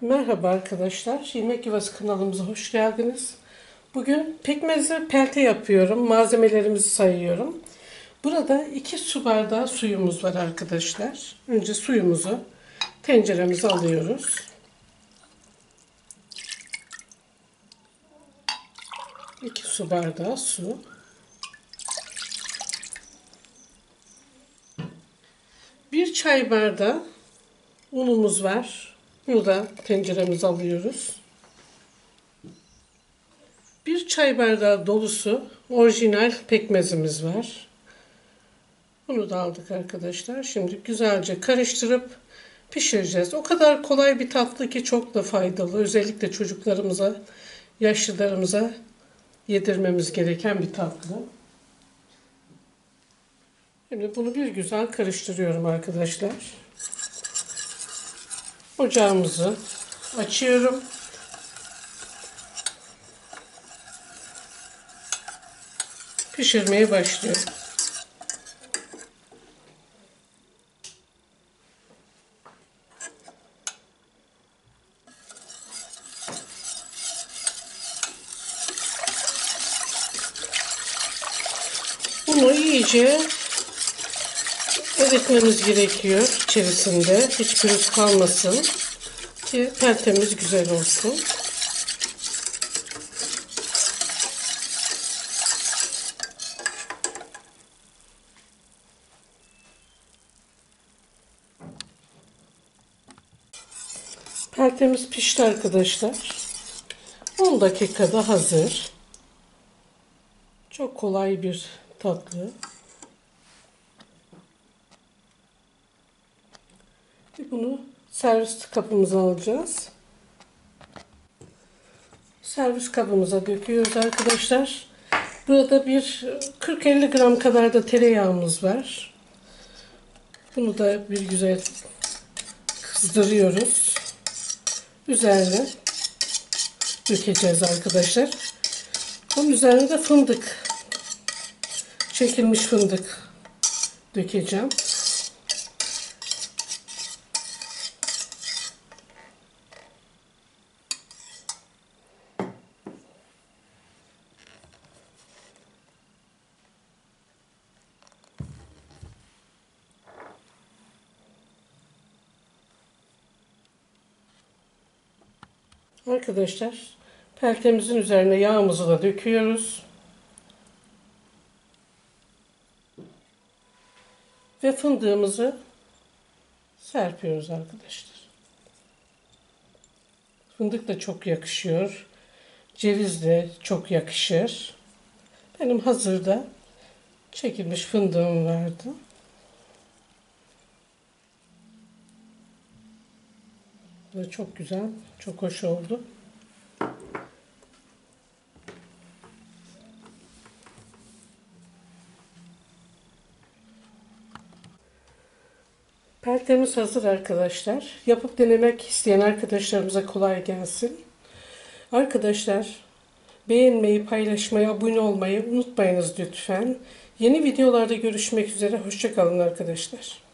Merhaba arkadaşlar. Yemek Yuvası kanalımıza hoş geldiniz. Bugün pekmezli pelte yapıyorum. Malzemelerimizi sayıyorum. Burada 2 su bardağı suyumuz var arkadaşlar. Önce suyumuzu tenceremize alıyoruz. İki su bardağı su. Bir çay bardağı unumuz var. Bunu da tenceremize alıyoruz. Bir çay bardağı dolusu orijinal pekmezimiz var. Bunu da aldık arkadaşlar. Şimdi güzelce karıştırıp pişireceğiz. O kadar kolay bir tatlı ki çok da faydalı. Özellikle çocuklarımıza, yaşlılarımıza yedirmemiz gereken bir tatlı. Şimdi bunu bir güzel karıştırıyorum arkadaşlar. Ocağımızı açıyorum. Pişirmeye başlıyorum. Bunu iyice eritmemiz gerekiyor içerisinde. Hiç pürüz kalmasın ki tertemiz güzel olsun. Peltemiz pişti arkadaşlar. 10 dakikada hazır. Çok kolay bir tatlı. Bunu servis kabımıza alacağız. Servis kabımıza döküyoruz arkadaşlar. Burada bir 40-50 gram kadar da tereyağımız var. Bunu da bir güzel kızdırıyoruz. Üzerine dökeceğiz arkadaşlar. Bunun üzerine de fındık. Çekilmiş fındık dökeceğim. Arkadaşlar peltemizin üzerine yağımızı da döküyoruz. Ve fındığımızı serpiyoruz arkadaşlar. Fındık da çok yakışıyor. Ceviz de çok yakışır. Benim hazırda çekilmiş fındığım vardı. Bu çok güzel, çok hoş oldu. Peltemiz hazır arkadaşlar. Yapıp denemek isteyen arkadaşlarımıza kolay gelsin. Arkadaşlar beğenmeyi, paylaşmayı, abone olmayı unutmayınız lütfen. Yeni videolarda görüşmek üzere. Hoşçakalın arkadaşlar.